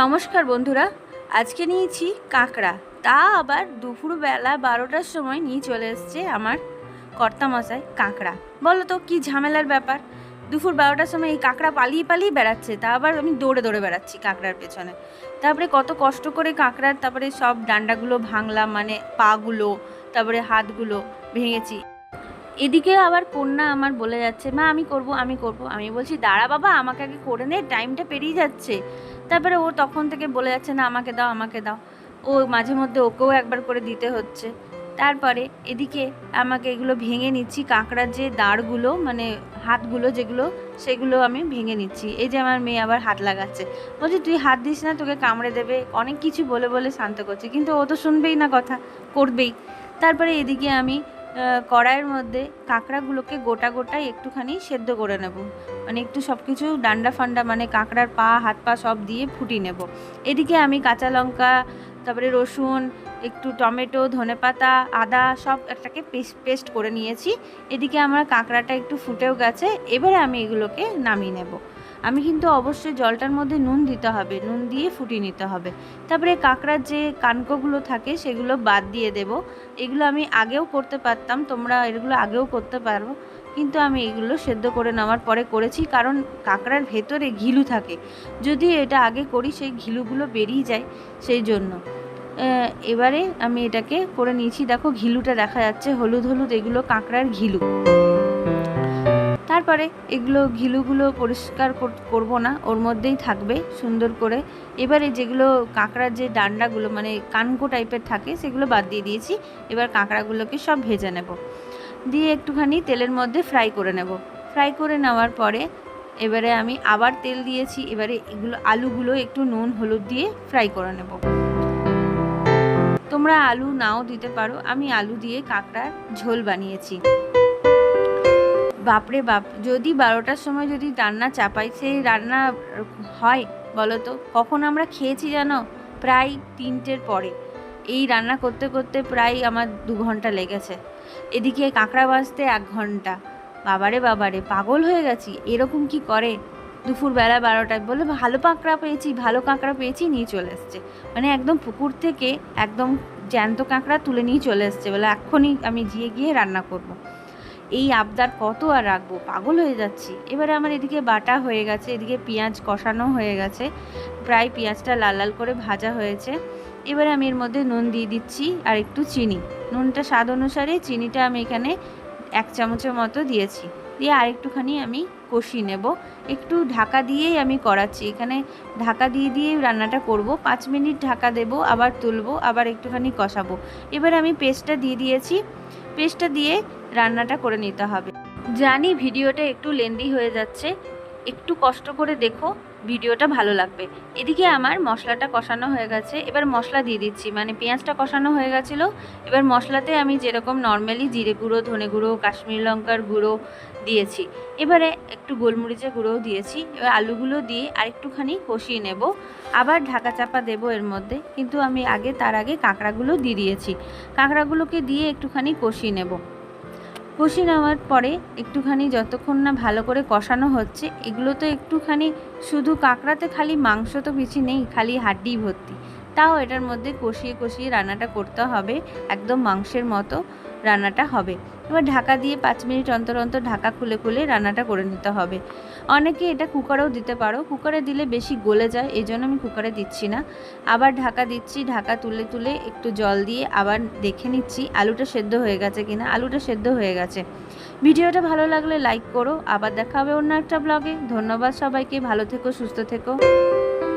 নমস্কার বন্ধুরা, আজকে নিয়েছি কাঁকড়া। তা আবার দুপুরবেলা বারোটার সময় নিয়ে চলে এসছে আমার কর্তামশাই কাঁকড়া। বলো তো, কী ঝামেলার ব্যাপার? দুপুর বারোটার সময় এই কাঁকড়া পালিয়ে পালিয়ে বেড়াচ্ছে, তা আবার আমি দৌড়ে দৌড়ে বেড়াচ্ছি কাঁকড়ার পেছনে। তারপরে কত কষ্ট করে কাঁকড়ার, তারপরে সব ডান্ডাগুলো ভাঙলাম মানে পাগুলো, তারপরে হাতগুলো ভেঙেছি। এদিকে আবার কন্যা আমার বলে যাচ্ছে, মা, আমি করব আমি করব। আমি বলছি, দাঁড়া বাবা, আমাকে আগে করে নে, টাইমটা পেরিয়ে যাচ্ছে। তারপরে ও তখন থেকে বলে যাচ্ছে, না, আমাকে দাও আমাকে দাও। ও মাঝে মধ্যে ওকেও একবার করে দিতে হচ্ছে। তারপরে এদিকে আমাকে এগুলো ভেঙে নিচ্ছি, কাঁকড়ার যে দাঁড়গুলো মানে হাতগুলো যেগুলো, সেগুলো আমি ভেঙে নিচ্ছি। এই যে আমার মেয়ে আবার হাত লাগাচ্ছে। বলছি, তুই হাত দিস না, তোকে কামড়ে দেবে। অনেক কিছু বলে বলে শান্ত করছে। কিন্তু ও তো শুনবেই না কথা, করবেই। তারপরে এদিকে আমি কড়াইয়ের মধ্যে কাঁকড়াগুলোকে গোটা গোটাই একটুখানি সেদ্ধ করে নেব। মানে একটু সব কিছু ডান্ডা ফান্ডা মানে কাঁকড়ার পা, হাত পা সব দিয়ে ফুটিয়ে নেব। এদিকে আমি কাঁচা লঙ্কা, তারপরে রসুন, একটু টমেটো, ধনেপাতা, আদা সব একটাকে পেস্ট পেস্ট করে নিয়েছি। এদিকে আমার কাঁকড়াটা একটু ফুটেও গেছে, এবারে আমি এগুলোকে নামিয়ে নেব। আমি কিন্তু অবশ্যই জলটার মধ্যে নুন দিতে হবে, নুন দিয়ে ফুটিয়ে নিতে হবে। তারপরে কাঁকড়ার যে কানকোগুলো থাকে, সেগুলো বাদ দিয়ে দেব। এগুলো আমি আগেও করতে পারতাম, তোমরা এগুলো আগেও করতে পারো। কিন্তু আমি এগুলো সেদ্ধ করে নেওয়ার পরে করেছি, কারণ কাঁকড়ার ভেতরে ঘিলু থাকে। যদি এটা আগে করি, সেই ঘিলুগুলো বেরিয়ে যায়, সেই জন্য। এবারে আমি এটাকে করে নিয়েছি। দেখো, ঘিলুটা দেখা যাচ্ছে, হলুদ হলুদ, এগুলো কাঁকড়ার ঘিলু। তারপরে এগুলো ঘিলুগুলো পরিষ্কার কর- করব না। ওর মধ্যেই থাকবে সুন্দর করে। এবারে যেগুলো কাঁকড়ার যে ডান্ডাগুলো মানে কানকো টাইপের থাকে, সেগুলো বাদ দিয়ে দিয়েছি। এবার কাঁকড়াগুলোকে সব ভেজে নেব। দিয়ে একটুখানি তেলের মধ্যে ফ্রাই করে নেব। ফ্রাই করে নেওয়ার পরে এবারে আমি আবার তেল দিয়েছি। এবারে এগুলো, আলুগুলো একটু নুন, হলুদ দিয়ে ফ্রাই করে নেব। তোমরা আলু নাও দিতে পারো। আমি আলু দিয়ে কাঁকড়ার ঝোল বানিয়েছি। বাপরে বাপ, যদি বারোটার সময় যদি রান্না চাপাই, সেই রান্না হয় বলো তো কখন আমরা খেয়েছি জানো? প্রায় তিনটের পরে। এই রান্না করতে করতে প্রায় আমার দু ঘণ্টা লেগেছে। এদিকে কাঁকড়া বাজতে এক ঘণ্টা। বাবারে বাবারে, পাগল হয়ে গেছি। এরকম কি করে? দুপুর বেলা বারোটায় বলে, ভালো কাঁকড়া পেয়েছি, ভালো কাঁকড়া পেয়েছি, নিয়ে চলে এসছে। মানে একদম পুকুর থেকে একদম জ্যান্ত কাঁকড়া তুলে নিয়ে চলে এসছে বলে, এক্ষুনি আমি গিয়ে গিয়ে রান্না করব। এই আবদার কত আর রাখব? পাগল হয়ে যাচ্ছি। এবারে আমার এদিকে বাটা হয়ে গেছে, এদিকে পেঁয়াজ কষানো হয়ে গেছে। প্রায় পেঁয়াজটা লাল লাল করে ভাজা হয়েছে। এবারে আমি এর মধ্যে নুন দিয়ে দিচ্ছি আর একটু চিনি। নুনটা স্বাদ অনুসারে চিনিটা আমি এখানে এক চামচের মতো দিয়েছি। দিয়ে আর একটুখানি আমি কষিয়ে নেব। একটু ঢাকা দিয়েই আমি করাচ্ছি। এখানে ঢাকা দিয়ে দিয়ে রান্নাটা করব। পাঁচ মিনিট ঢাকা দেব, আবার তুলবো, আবার একটুখানি কষাবো। এবার আমি পেস্টটা দিয়ে দিয়েছি। পেস্টটা দিয়ে রান্নাটা করে নিতে হবে। জানি ভিডিওটা একটু লেন্দি হয়ে যাচ্ছে একটু কষ্ট করে দেখো, ভিডিওটা ভালো লাগবে। এদিকে আমার মশলাটা কষানো হয়ে গেছে, এবার মশলা দিয়ে দিচ্ছি। মানে পেঁয়াজটা কষানো হয়ে গেছিল, এবার মশলাতে আমি যেরকম নর্মালি জিরে গুঁড়ো, ধনে গুঁড়ো, কাশ্মীরি লঙ্কার গুঁড়ো দিয়েছি। এবারে একটু গোলমরিচের গুঁড়োও দিয়েছি। এবার আলুগুলো দিয়ে আরেকটুখানি কষিয়ে নেব। আবার ঢাকা চাপা দেবো এর মধ্যে, কিন্তু আমি আগে, তার আগে কাঁকড়াগুলো দিয়ে দিয়েছি। কাঁকড়াগুলোকে দিয়ে একটুখানি কষিয়ে নেব। কষিয়ে নেওয়ার পরে একটুখানি যতক্ষণ না ভালো করে কষানো হচ্ছে, এগুলো তো একটুখানি শুধু কাঁকড়াতে খালি মাংস তো বেশি নেই, খালি হাড্ডি ভর্তি। তাও এটার মধ্যে কষিয়ে কষিয়ে রান্নাটা করতে হবে, একদম মাংসের মতো রান্নাটা হবে। এবার ঢাকা দিয়ে পাঁচ মিনিট অন্তর অন্তর ঢাকা খুলে খুলে রান্নাটা করে নিতে হবে। অনেকে এটা কুকারেও দিতে পারো, কুকারে দিলে বেশি গলে যায় এই জন্য আমি কুকারে দিচ্ছি না। আবার ঢাকা দিচ্ছি, ঢাকা তুলে তুলে একটু জল দিয়ে আবার দেখে নিচ্ছি আলুটা সেদ্ধ হয়ে গেছে কিনা, আলুটা সেদ্ধ হয়ে গেছে। ভিডিওটা ভালো লাগলে লাইক করো, আবার দেখা হবে অন্য একটা ব্লগে। ধন্যবাদ সবাইকে, ভালো থেকো, সুস্থ থেকো।